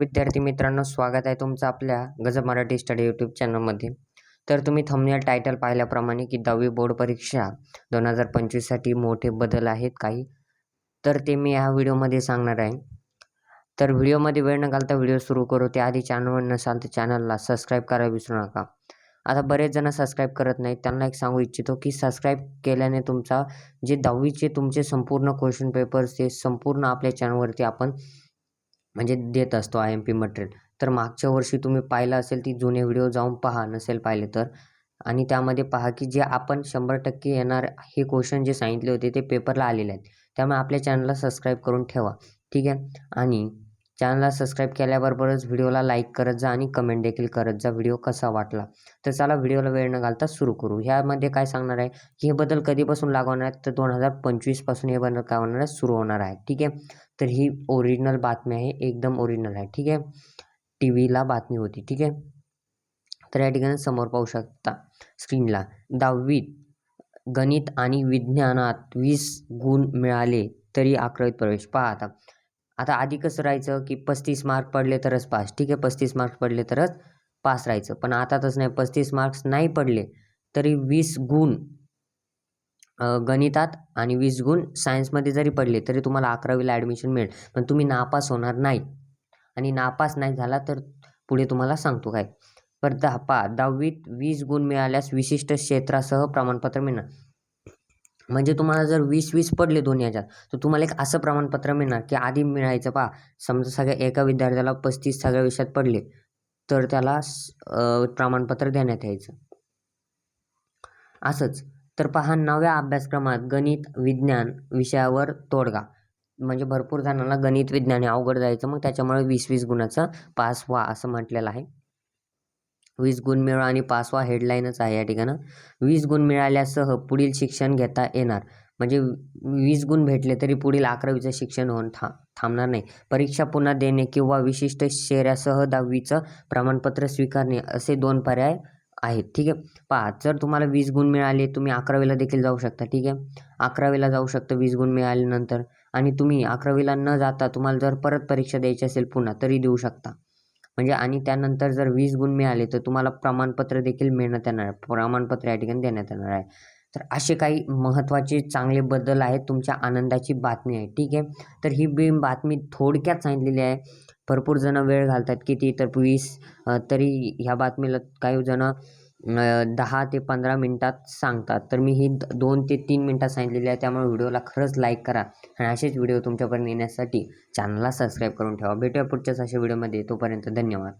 विद्यार्थी मित्रांनो स्वागत आहे तुमचं आपल्या गजब मराठी स्टडी यूट्यूब चॅनलमध्ये तर तुम्ही थंबनेल टायटल पाहिल्याप्रमाणे की दहावी बोर्ड परीक्षा दोन हजार पंचवीससाठी मोठे बदल आहेत काही? तर ते मी ह्या व्हिडिओमध्ये सांगणार आहे. तर व्हिडिओमध्ये वेळ न घालता व्हिडिओ सुरू करू. त्याआधी चॅनलवर नसाल तर चॅनलला सबस्क्राईब करायला विसरू नका. आता बरेच जण सबस्क्राईब करत नाहीत. त्यांना एक सांगू इच्छितो की सबस्क्राईब केल्याने तुमचा जे दहावीचे तुमचे संपूर्ण क्वेश्चन पेपर्स ते संपूर्ण आपल्या चॅनलवरती आपण म्हणजे देत असतो आय एम पी मटेरियल तर मागच्या वर्षी तुम्ही पाहिलं असेल ती जुने व्हिडिओ जाऊन पहा नसेल पाहिले तर. आणि त्यामध्ये पहा की जे आपण शंभर टक्के येणार हे क्वेश्चन जे सांगितले होते ते पेपरला आलेले आहेत. त्यामुळे आपल्या चॅनलला सबस्क्राईब करून ठेवा. ठीक आहे? आणि चॅनलला सबस्क्राईब केल्याबरोबरच व्हिडिओला लाईक करत जा आणि कमेंट देखील करत जा व्हिडिओ कसा वाटला? तर चला व्हिडिओला वेळ न घालता सुरू करू. ह्यामध्ये काय सांगणार आहे? की हे बदल कधीपासून लागू होणार आहेत? तर दोन हजार पंचवीसपासून हे बदल काय होणार आहे सुरू होणार आहे ठीक आहे? तर ही ओरिजिनल बातमी आहे. एकदम ओरिजिनल आहे. ठीक आहे? टी व्हीला बातमी होती. ठीक आहे? तर या ठिकाणी समोर पाहू शकता स्क्रीनला. दहावीत गणित आणि विज्ञानात वीस गुण मिळाले तरी अकरावीत प्रवेश. पहा आता. आता आधी कसं राहायचं की पस्तीस मार्क पडले तरच पास ठीक आहे पस्तीस मार्क्स पडले तरच पास राहायचं. पण आता तसं नाही. पस्तीस मार्क्स नाही पडले तरी वीस गुण गणितात आणि वीस गुण सायन्समध्ये जरी पडले तरी तुम्हाला अकरावीला ॲडमिशन मिळेल. पण तुम्ही नापास होणार नाही. आणि नापास नाही झाला तर पुढे तुम्हाला सांगतो काय. पर दहा पा दहावीत वीस गुण मिळाल्यास विशिष्ट क्षेत्रासह प्रमाणपत्र मिळणार. म्हणजे तुम्हाला जर वीस वीस पडले दोन्ही ह्याच्यात तर तुम्हाला एक असं प्रमाणपत्र मिळणार की आधी मिळायचं पहा समजा सगळ्या एका विद्यार्थ्याला पस्तीस सगळ्या विषयात पडले तर त्याला प्रमाणपत्र देण्यात यायचं. असंच. तर पहा नव्या अभ्यासक्रमात गणित विज्ञान विषयावर तोडगा म्हणजे भरपूर जणांना गणित विज्ञान हे अवघड जायचं मग त्याच्यामुळे वीस वीस गुणाचं पास व्हा असं म्हटलेलं आहे. वीस गुण मिळवा आणि पाचवा हेडलाईनच आहे या ठिकाणं. वीस गुण मिळाल्यासह पुढील शिक्षण घेता येणार. म्हणजे वीस गुण भेटले तरी पुढील अकरावीचं शिक्षण होऊन था थांबणार नाही. परीक्षा पुन्हा देणे किंवा विशिष्ट शेऱ्यासह दहावीचं प्रमाणपत्र स्वीकारणे असे दोन पर्याय आहेत. ठीक आहे? पहा जर तुम्हाला वीस गुण मिळाले तुम्ही अकरावीला देखील जाऊ शकता. ठीक आहे? अकरावीला जाऊ शकता वीस गुण मिळाल्यानंतर. आणि तुम्ही अकरावीला न जाता तुम्हाला जर परत परीक्षा द्यायची असेल पुन्हा तरी देऊ शकता. म्हणजे आणि त्यानंतर जर वीस गुण मिळाले तर तुम्हाला प्रमाणपत्र देखील मिळण्यात येणार आहे. प्रमाणपत्र या ठिकाणी देण्यात येणार आहे. तर असे काही महत्त्वाचे चांगले बदल आहेत तुमच्या आनंदाची बातमी आहे. ठीक आहे? तर ही बी बातमी थोडक्यात सांगितलेली आहे. भरपूर जणं वेळ घालतात किती तर वीस तरी ह्या बातमीला काही जणं दहा ते पंधरा मिनटात सांगतात. तर मी ही दोन ते तीन मिनटात सांगितलेली आहे. त्यामुळे व्हिडिओला खरंच लाईक करा आणि असेच व्हिडिओ तुमच्यापर्यंत येण्यासाठी चॅनलला सबस्क्राईब करून ठेवा. भेटूया पुढच्याच अशा व्हिडिओमध्ये तोपर्यंत धन्यवाद.